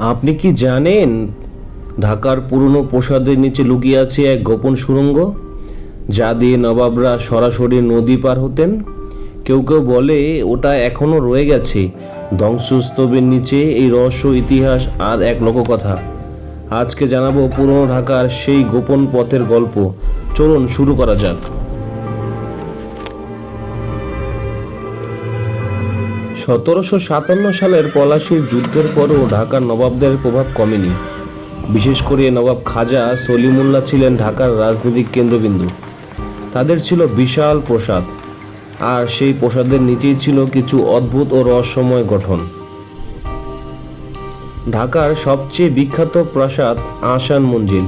আপনি কি জানেন ঢাকার পুরনো প্রসাদের নিচে লুকিয়ে আছে এক গোপন সুড়ঙ্গ যা দিয়ে নবাবরা সরাসরি নদী পার হতেন? কেউ কেউ বলে, ওটা এখনও রয়ে গেছে। ধ্বংসস্তূপের নিচে এই রহস্য, ইতিহাস আর এক লোককথা। আজকে জানাব পুরনো ঢাকার সেই গোপন পথের গল্প। চলুন শুরু করা যাক। সতেরোশো সাতান্ন সালের পলাশির যুদ্ধের পরও ঢাকার নবাবদের প্রভাব কমেনি। বিশেষ করে নবাব খাজা সলিমুল্লাহ ছিলেন ঢাকার রাজনৈতিক কেন্দ্রবিন্দু। তাদের ছিল বিশাল প্রসাদ। আর সেই প্রসাদের নিচেই ছিল কিছু অদ্ভুত ও রহস্যময় গঠন। ঢাকার সবচেয়ে বিখ্যাত প্রাসাদ আসান মঞ্জিল।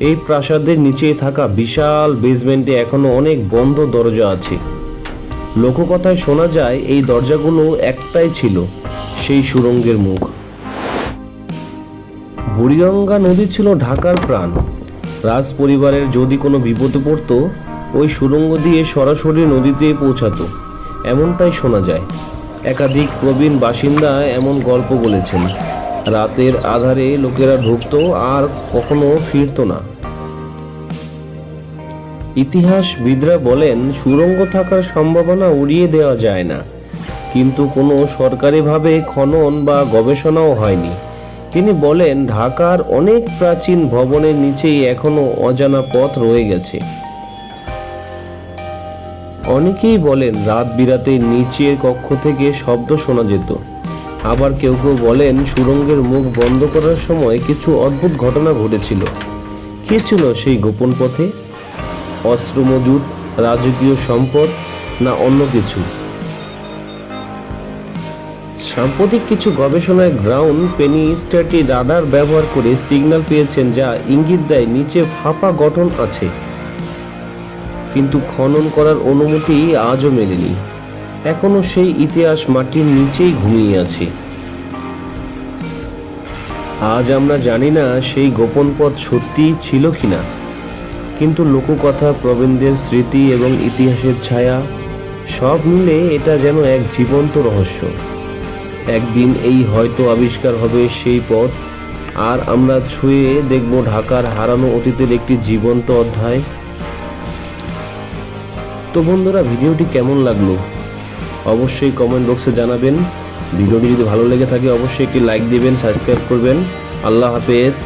এই প্রাসাদের নিচেই থাকা বিশাল বেসমেন্টে এখনও অনেক বন্ধ দরজা আছে। লোককথায় শোনা যায়, এই দরজাগুলো একটাই ছিল, সেই সুরঙ্গের মুখ। বুড়িগঙ্গা নদী ছিল ঢাকার প্রাণ। রাজ পরিবারের যদি কোনো বিপদে পড়তো, ওই সুরঙ্গ দিয়ে সরাসরি নদীতে পৌঁছাতো, এমনটাই শোনা যায়। একাধিক প্রবীণ বাসিন্দা এমন গল্প বলেছেন, রাতের আধারে লোকেরা ঢুকতো আর কখনো ফিরতো না। ইতিহাসবিদরা বলেন সুড়ঙ্গ থাকার সম্ভাবনা উড়িয়ে দেওয়া যায় না। কিন্তু কোনো সরকারিভাবে খনন বা গবেষণাও হয়নি। তিনি বলেন, ঢাকার অনেক প্রাচীন ভবনের নিচেই এখনও অজানা পথ রয়ে গেছে। অনেকেই বলেন, রাত বিরাতে নিচের কক্ষ থেকে শব্দ শোনা যেত। আবার কেউ কেউ বলেন, সুরঙ্গের মুখ বন্ধ করার সময় কিছু অদ্ভুত ঘটনা ঘটেছিল। কে ছিল সেই গোপন পথে? অস্ত্র মজুদ, রাজকীয় সম্পদ, না অন্য কিছু? সাম্প্রতিক কিছু গবেষণায় গ্রাউন্ড পেনি স্ট্যাটি রাডার ব্যবহার করে সিগন্যাল পেয়েছেন যা ইঙ্গিত দেয় নিচে ফাঁপা গঠন আছে। কিন্তু খনন করার অনুমতি আজও মেলেনি। এখনও সেই ইতিহাস মাটির নিচেই ঘুমিয়ে আছে। আজ আমরা জানি না সেই গোপন পথ সত্যিই ছিল কিনা। কিন্তু লোককথা, প্রবীণদের স্মৃতি এবং ইতিহাসের ছায়া, সব মিলে এটা যেন এক জীবন্ত রহস্য। একদিন এই হয়তো আবিষ্কার হবে সেই পথ, আর আমরা ছুঁয়ে দেখব ঢাকার হারানো অতীতের একটি জীবন্ত অধ্যায়। তো বন্ধুরা, ভিডিওটি কেমন লাগল? অবশ্যই কমেন্ট বক্সে জানাবেন। ভিডিওটি যদি ভালো লেগে থাকে, অবশ্যই একটি লাইক দেবেন সাবস্ক্রাইব করবেন। আল্লাহ হাফেজ।